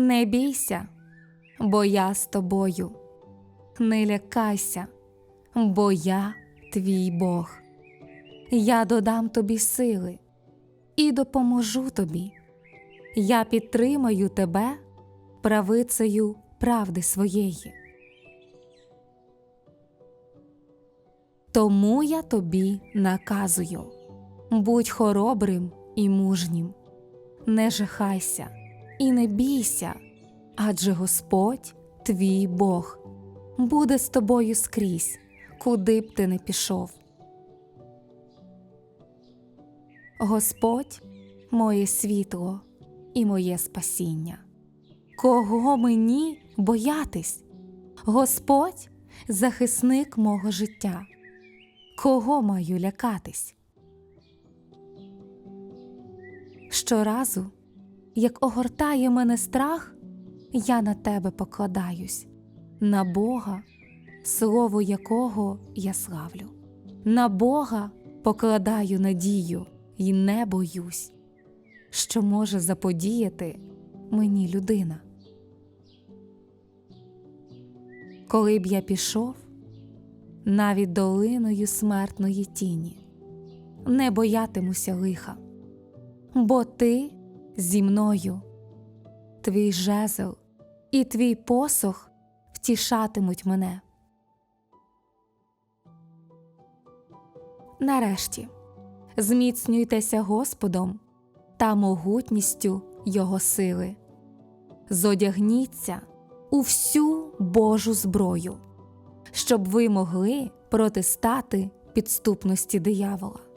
Не бійся, бо я з тобою. Не лякайся, бо я твій Бог. Я додам тобі сили і допоможу тобі. Я підтримаю тебе правицею правди своєї. Тому я тобі наказую будь хоробрим і мужнім, не жахайся і не бійся, адже Господь, твій Бог, буде з тобою скрізь, куди б ти не пішов. Господь моє світло і моє спасіння. Кого мені боятись? Господь захисник мого життя. Кого маю лякатись? Щоразу, як огортає мене страх, я на тебе покладаюсь, на Бога, слово якого я славлю, на Бога покладаю надію і не боюсь, що може заподіяти мені людина. Коли б я пішов навіть долиною смертної тіні, не боятимуся лиха, бо ти зі мною, твій жезл і твій посох втішатимуть мене. Нарешті зміцнюйтеся Господом та могутністю Його сили, зодягніться у всю Божу зброю, щоб ви могли протистати підступності диявола.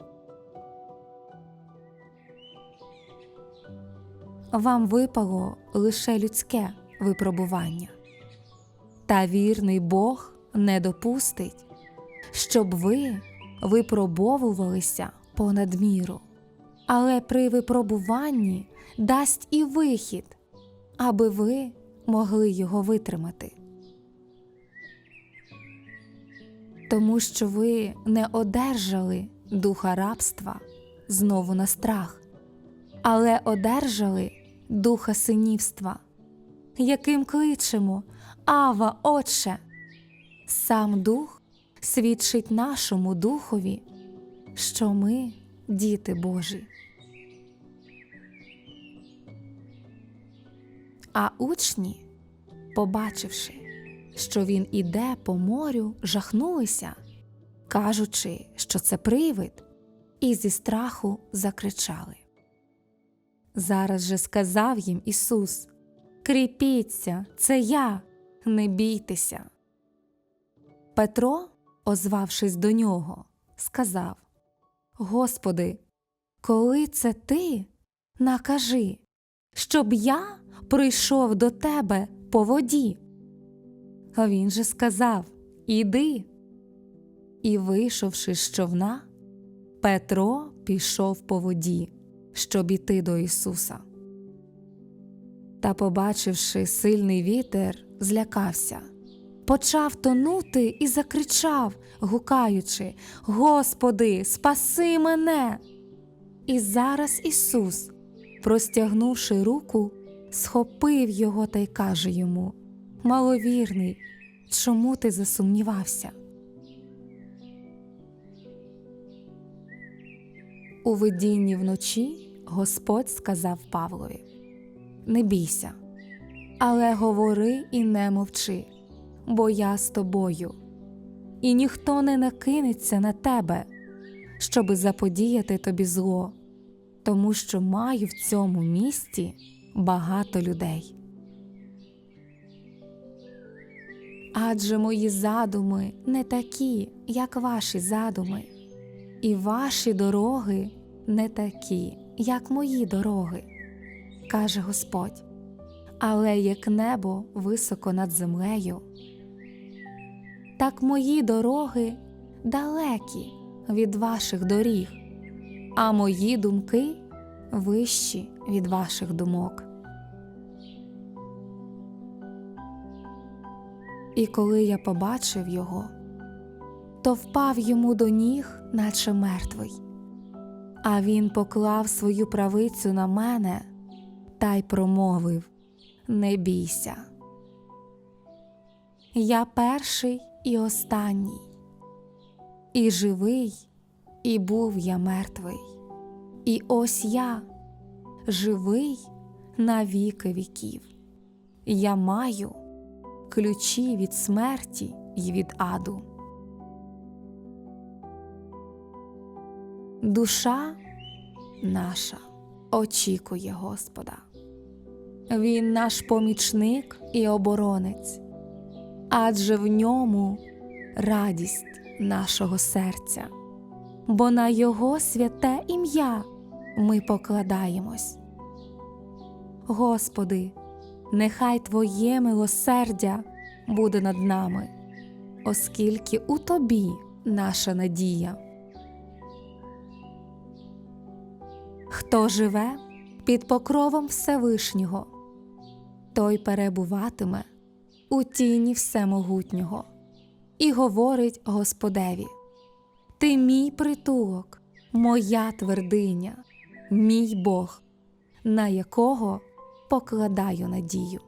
Вам випало лише людське випробування, та вірний Бог не допустить, щоб ви випробовувалися понад міру, але при випробуванні дасть і вихід, аби ви могли його витримати. Тому що ви не одержали духа рабства знову на страх, але одержали духа синівства, яким кличемо Ава, Отче. Сам дух свідчить нашому духові, що ми діти Божі. А учні, побачивши, що він іде по морю, жахнулися, кажучи, що це привид, і зі страху закричали. Зараз же сказав їм Ісус Кріпіться, це я, не бійтеся. Петро, озвавшись до нього, сказав Господи, коли це ти, накажи, щоб я прийшов до тебе по воді. А він же сказав Іди. І, вийшовши з човна, Петро пішов по воді, щоб іти до Ісуса. Та, побачивши сильний вітер, злякався, почав тонути і закричав, гукаючи Господи, спаси мене. І зараз Ісус, простягнувши руку, схопив його та й каже йому Маловірний, чому ти засумнівався? У видінні вночі Господь сказав Павлові Не бійся, але говори і не мовчи, бо я з тобою, і ніхто не накинеться на тебе, щоби заподіяти тобі зло, тому що маю в цьому місті багато людей. Адже мої задуми не такі, як ваші задуми, і ваші дороги не такі, як мої дороги, каже Господь, але як небо високо над землею, так мої дороги далекі від ваших доріг, а мої думки вищі від ваших думок. І коли я побачив його, то впав йому до ніг, наче мертвий. А він поклав свою правицю на мене та й промовив не бійся. Я перший і останній, і живий, і був я мертвий, і ось я живий на віки віків. Я маю ключі від смерті й від аду. Душа наша очікує Господа. Він наш помічник і оборонець, адже в ньому радість нашого серця, бо на Його святе ім'я ми покладаємось. Господи, нехай Твоє милосердя буде над нами, оскільки у Тобі наша надія. Хто живе під покровом Всевишнього, той перебуватиме у тіні Всемогутнього і говорить Господеві: Ти мій притулок, моя твердиня, мій Бог, на якого покладаю надію.